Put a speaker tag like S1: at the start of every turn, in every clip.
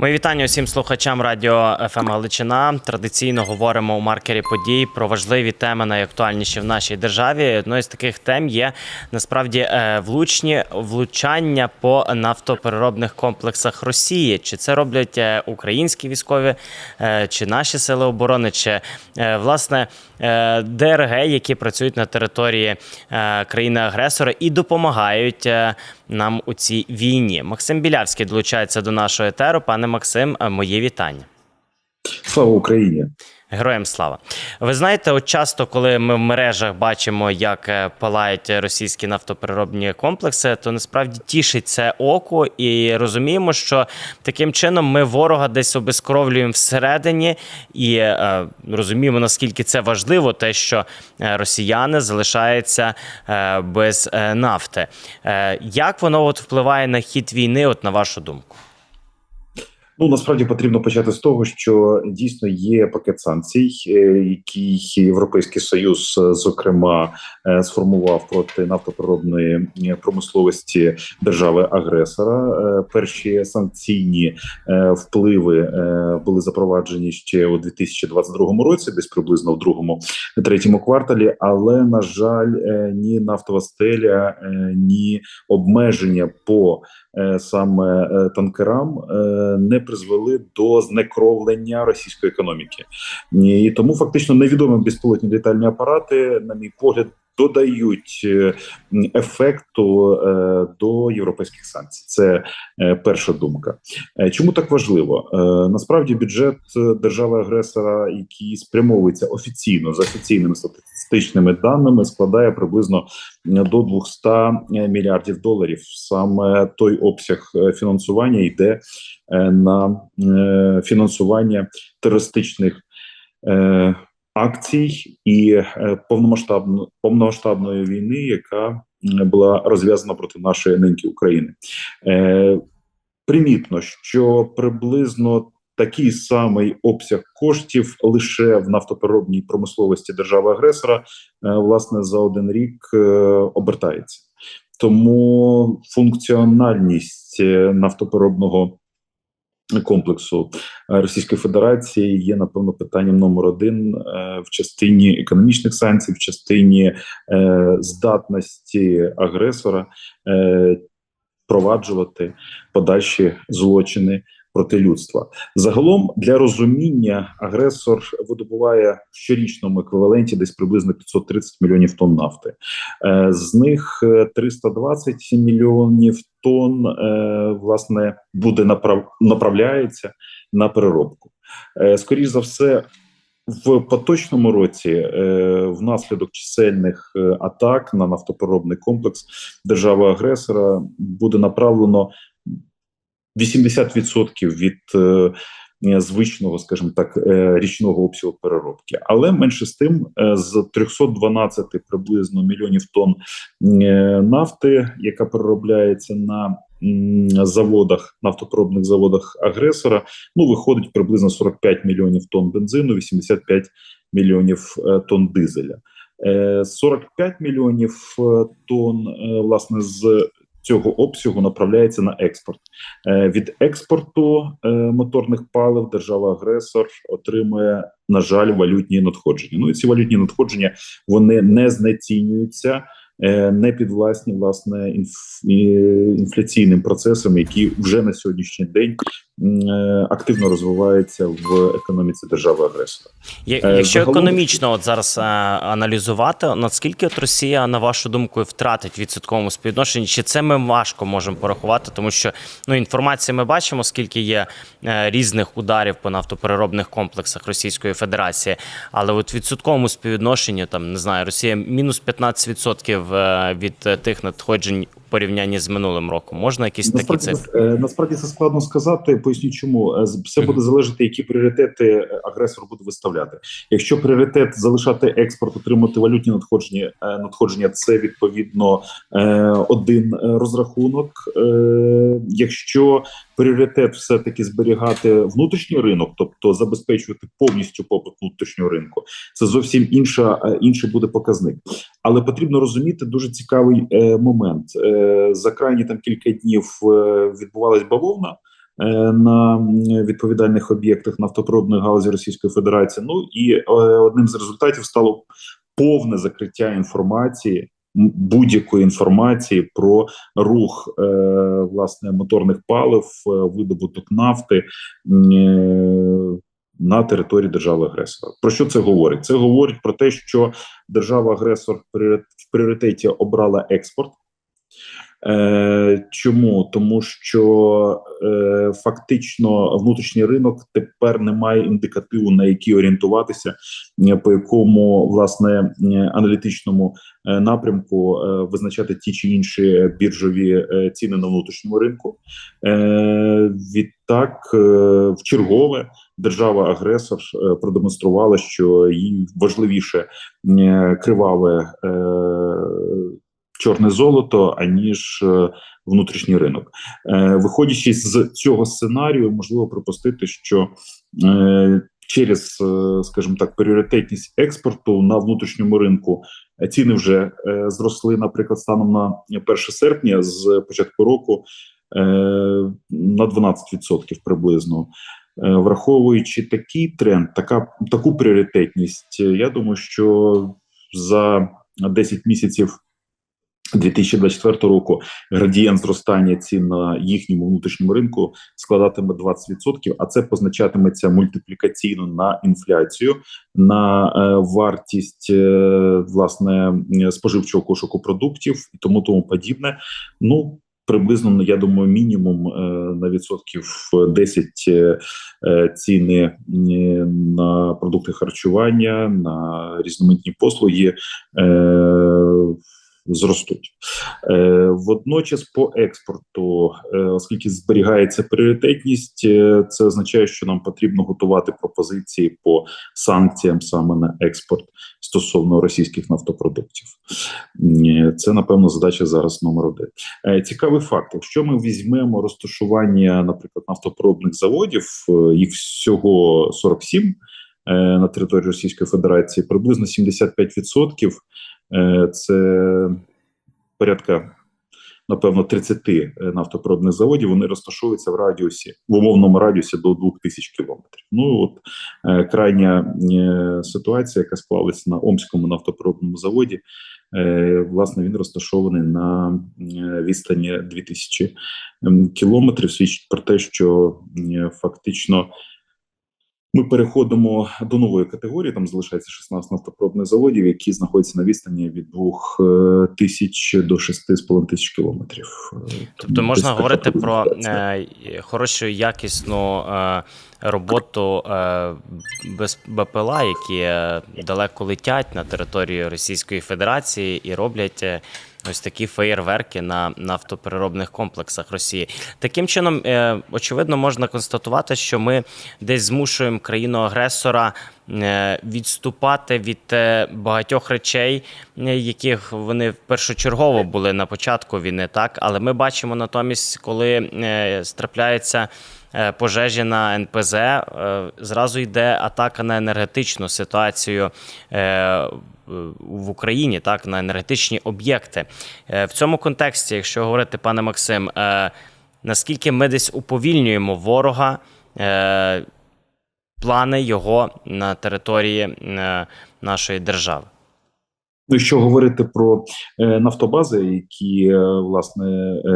S1: Мої вітання усім слухачам радіо ФМ Галичина. Традиційно говоримо у маркері подій про важливі теми найактуальніші в нашій державі. Одною з таких тем є насправді е, влучні влучання по нафтопереробних комплексах Росії. Чи це роблять е, українські військові, е, чи наші сили оборони, чи власне ДРГ, які працюють на території країни-агресора і допомагають нам у цій війні. Максим Білявський долучається до нашого етеру. Пане Максим, е, мої вітання.
S2: Слава Україні!
S1: Героям слава. Ви знаєте, от часто, коли ми в мережах бачимо, як е, палають російські нафтопереробні комплекси, то насправді тішить це око і розуміємо, що таким чином ми ворога десь обезкровлюємо всередині і е, розуміємо, наскільки це важливо, те, що е, росіяни залишаються е, без е, нафти. Е, як воно от впливає на хід війни, от на вашу думку?
S2: Ну насправді потрібно почати з того, що дійсно є пакет санкцій, е, який Європейський Союз, е, зокрема, е, сформував проти нафтопереробної е, промисловості держави-агресора. Перші санкційні впливи були запроваджені ще у 2022 році, десь приблизно в другому третьому кварталі. Але на жаль, ні нафтова стеля, ні обмеження по саме танкерам не призвели до знекровлення російської економіки, і тому фактично невідомі безпілотні літальні апарати, на мій погляд, додають е, ефекту е, до європейських санкцій. Це е, перша думка. Чому так важливо? Насправді бюджет держави-агресора, який спрямовується офіційно за офіційними статистичними даними, складає приблизно до 200 мільярдів доларів. Саме той обсяг фінансування йде на фінансування терористичних акцій і е, повномасштабно повномасштабної війни, яка була розв'язана проти нашої неньки України. Е, Примітно, що приблизно такий самий обсяг коштів лише в нафтопереробній промисловості держави-агресора, е, власне, за один рік е, обертається. Тому функціональність е, нафтопереробного комплексу. Е, Російської Федерації є напевно питанням номер один е, в частині економічних санкцій, в частині е, здатності агресора Проваджувати подальші злочини проти людства. Загалом для розуміння агресор видобуває в щорічному еквіваленті десь приблизно 530 мільйонів тонн нафти. Е, З них е, 320 мільйонів тонн е, власне буде направ... направляється на переробку. Е, Скоріше за все. В поточному році, е, внаслідок чисельних е, атак на нафтопереробний комплекс держави-агресора буде направлено 80% від е, звичного, скажімо так, е, річного обсягу переробки. Але менше з тим, е, з 312 приблизно мільйонів тонн е, нафти, яка переробляється на заводах, нафтопереробних заводах агресора, ну виходить приблизно 45 мільйонів тонн бензину, 85 мільйонів е, тонн дизеля. Е, 45 мільйонів е, тонн, е, власне, з цього обсягу направляється на експорт. Е, Від експорту е, моторних палив держава-агресор отримує, на жаль, валютні надходження. Ну і ці валютні надходження вони не знецінюються, Не під власні власне інф, інфляційним процесам, які вже на сьогоднішній день е, активно розвиваються в економіці держави-агресора. Е,
S1: Якщо
S2: загалом-
S1: економічно от зараз е, аналізувати, наскільки от Росія, на вашу думку, втратить в відсотковому співвідношенні, чи це ми важко можемо порахувати, тому що ну інформації ми бачимо, скільки є різних ударів по нафтопереробних комплексах Російської Федерації, але от в відсотковому співвідношенні там не знаю, Росія мінус 15% е, від тих надходжень порівнянні з минулим роком. Можна якісь такі
S2: Насправді,
S1: цифри?
S2: е, насправді це складно сказати. Поясню, чому Е, все буде залежати, які пріоритети е, агресор буде виставляти. Якщо пріоритет залишати експорт, отримати валютні надходження, надходження це відповідно один розрахунок. Якщо пріоритет все таки зберігати внутрішній ринок, тобто забезпечувати повністю попит внутрішнього ринку, це зовсім інша е, інший буде показник. Але потрібно розуміти дуже цікавий е, момент. Е, за крайні там кілька днів е, відбувалась бавовна. е, на відповідальних об'єктах нафтопродної галузі Російської Федерації. Ну і е, одним з результатів стало повне закриття інформації. Будь-якої інформації про рух е, власне моторних палив, е, видобуток нафти е, на території держави-агресора. Про що це говорить? Це говорить про те, що держава-агресор в пріоритеті обрала експорт. Е, чому? Тому що е, фактично внутрішній ринок тепер не має індикативу, на який орієнтуватися, е, по якому власне е, аналітичному е, напрямку визначати ті чи інші біржові ціни на внутрішньому ринку. Е, відтак, в чергове держава-агресор продемонструвала, що їй важливіше криваве. Е, чорне золото, аніж е, внутрішній ринок. Е, Виходячи з цього сценарію, можливо припустити, що е, через, скажімо так, пріоритетність експорту на внутрішньому ринку ціни вже зросли, наприклад, станом на 1 серпня з початку року на 12% приблизно. Враховуючи такий тренд, така таку пріоритетність, я думаю, що за 10 місяців 2024 року градієнт зростання цін на їхньому внутрішньому ринку складатиме 20%, а це позначатиметься мультиплікаційно на інфляцію, на е, вартість е, власне споживчого кошику продуктів і тому тому подібне. Ну приблизно я думаю, мінімум е, на відсотків 10 е, е, ціни на продукти харчування, на різноманітні послуги. Зростуть е, водночас по експорту, е, оскільки зберігається пріоритетність, е, це означає, що нам потрібно готувати пропозиції по санкціям саме на експорт стосовно російських нафтопродуктів. Це напевно задача зараз номер один. Цікавий факт: якщо ми візьмемо розташування, наприклад, нафтопробних заводів, їх всього 47 е, на території Російської Федерації, приблизно 75% е, це порядка. Напевно, 30 е, нафтопробних заводів вони розташовуються в радіусі в умовному радіусі до 2000 кілометрів. Ну от е, крайня е, ситуація, яка склалася на Омському нафтопробному заводі, е, власне, він розташований на е, відстані 2000 ем, кілометрів. Свідчить про те, що е, фактично. Ми переходимо до нової категорії. Там залишається 16 нафтопробних заводів, які знаходяться на відстані від 2 тисяч до 6,5 тисяч кілометрів. Е,
S1: Тобто
S2: тому
S1: можна говорити про е, хорошу якісну е, роботу е, без БПЛА, які е, далеко летять на територію Російської Федерації і роблять. Ось такі феєрверки на нафтопереробних комплексах Росії. Таким чином, е, очевидно, можна констатувати, що ми десь змушуємо країну-агресора е, відступати від е, багатьох речей, яких вони першочергово були на початку війни, так але ми бачимо натомість, коли страпляються е, пожежі на НПЗ, е, зразу йде атака на енергетичну ситуацію. е, в Україні, так, на енергетичні об'єкти. Е, В цьому контексті, якщо говорити, пане Максим, е, наскільки ми десь уповільнюємо ворога, е, плани його на території е, нашої держави?
S2: Ну, якщо говорити про е, нафтобази, які е, власне е,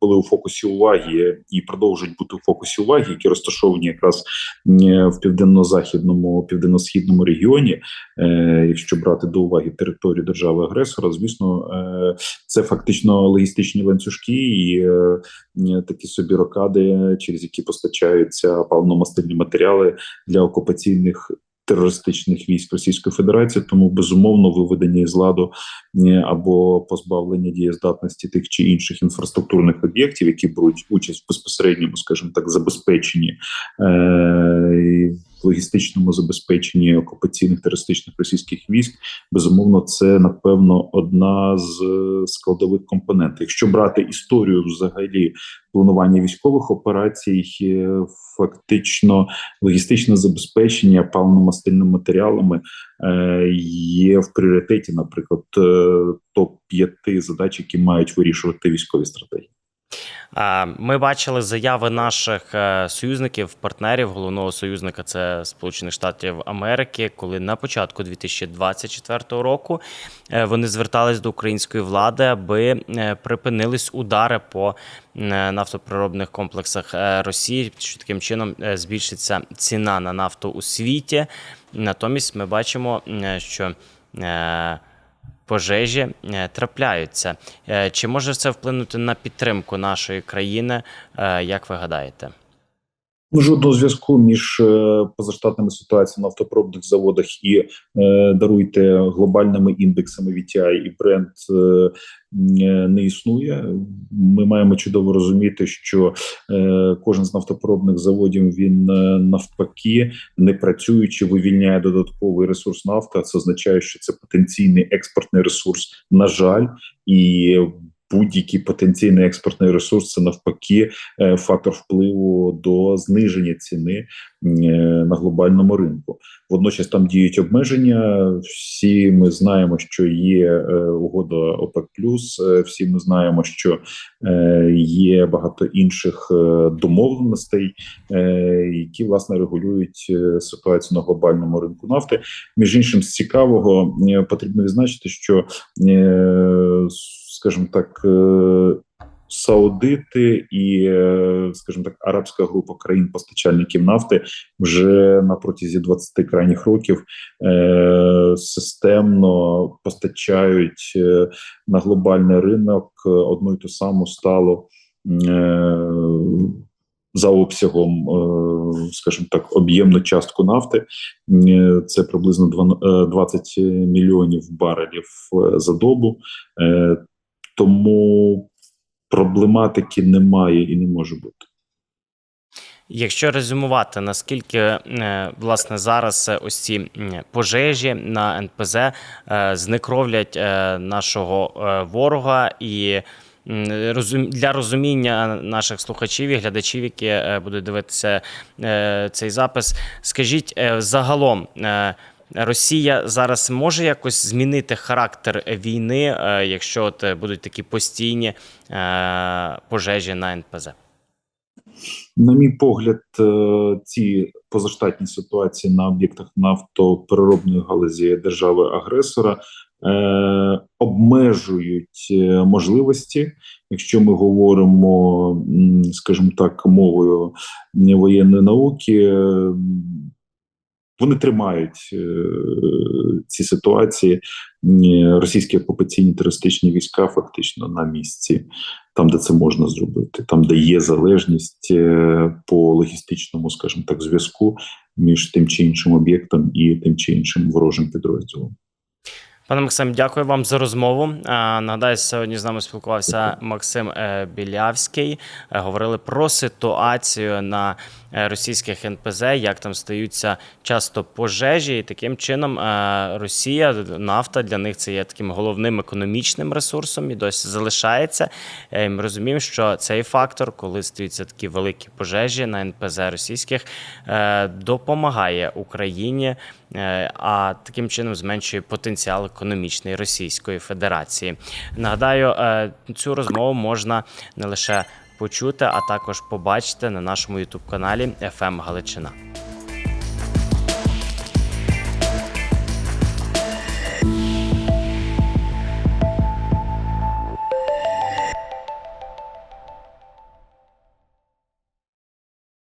S2: були у фокусі уваги і продовжують бути у фокусі уваги, які розташовані якраз е, в південно-західному, південно-східному регіоні, е, якщо брати до уваги територію держави-агресора, звісно, е, це фактично логістичні ланцюжки і е, е, такі собі рокади, через які постачаються паливно-мастильні матеріали для окупаційних терористичних військ Російської Федерації, тому безумовно виведення із ладу е, або позбавлення дієздатності тих чи інших інфраструктурних об'єктів, які беруть участь в безпосередньому, скажімо так, забезпеченні е, в логістичному забезпеченні окупаційних терористичних російських військ. Безумовно, це напевно одна з складових компонентів. Якщо брати історію взагалі планування військових операцій, е, фактично логістичне забезпечення паливно-мастильними матеріалами е, є в пріоритеті, наприклад, е, топ 5 задач, які мають вирішувати військові стратегії.
S1: Ми бачили заяви наших е, союзників, партнерів. Головного союзника це Сполучених Штатів Америки, коли на початку 2024 року е, вони звертались до української влади, аби е, припинились удари по нафтоприробних комплексах Росії, що таким чином збільшиться ціна на нафту у світі. Натомість ми бачимо, що пожежі е, трапляються. Е, Чи може це вплинути на підтримку нашої країни? Е, Як ви гадаєте?
S2: Жодного зв'язку між е, позаштатними ситуаціями на автопробних заводах і е, даруйте глобальними індексами VTI і бренд е, не існує. Ми маємо чудово розуміти, що е, кожен з нафтопробних заводів він е, навпаки, не працюючи, вивільняє додатковий ресурс нафти. Це означає, що це потенційний експортний ресурс. На жаль, і будь-який потенційний експортний ресурс це навпаки е, фактор впливу до зниження ціни е, на глобальному ринку. Водночас там діють обмеження. Всі ми знаємо, що є е, угода ОПЕК+, всі ми знаємо, що є багато інших домовленостей, які власне регулюють ситуацію на глобальному ринку нафти. Між іншим, з цікавого потрібно відзначити, що скажімо так. е, Саудити і, е, скажімо так, арабська група країн-постачальників нафти вже на протязі 20 крайніх років е, системно постачають е, на глобальний ринок одну і ту саму сталу е, за обсягом, е, скажімо так, об'ємну частку нафти. Е, Це приблизно два- е, 20 мільйонів барелів за добу. Е, Тому проблематики немає і не може бути.
S1: Якщо резюмувати, наскільки е, власне зараз ось ці пожежі на НПЗ е, знекровлять е, нашого ворога і. Для розуміння наших слухачів і глядачів, які будуть дивитися цей запис, скажіть загалом, Росія зараз може якось змінити характер війни, е, якщо от е, будуть такі постійні е, пожежі на НПЗ?
S2: На мій погляд, ці позаштатні ситуації на об'єктах нафтопереробної галузі держави-агресора е, обмежують можливості, якщо ми говоримо, скажімо так, мовою воєнної науки. Вони тримають е, ці ситуації російські окупаційні терористичні війська фактично на місці там, де це можна зробити, там, де є залежність е, по логістичному, скажімо так, зв'язку між тим чи іншим об'єктом і тим чи іншим ворожим підрозділом.
S1: Пане Максим, дякую вам за розмову. Нагадаю, сьогодні з нами спілкувався Максим е, Білявський. Говорили про ситуацію на російських НПЗ, як там стаються часто пожежі, і таким чином е, Росія, нафта для них це є таким головним економічним ресурсом і досі залишається. Е, Ми розуміємо, що цей фактор, коли стаються такі великі пожежі на НПЗ російських, е, допомагає Україні е, а таким чином зменшує потенціал економічний Російської Федерації. Нагадаю, е, цю розмову можна не лише почути, а також побачити на нашому ютуб каналі FM Галичина.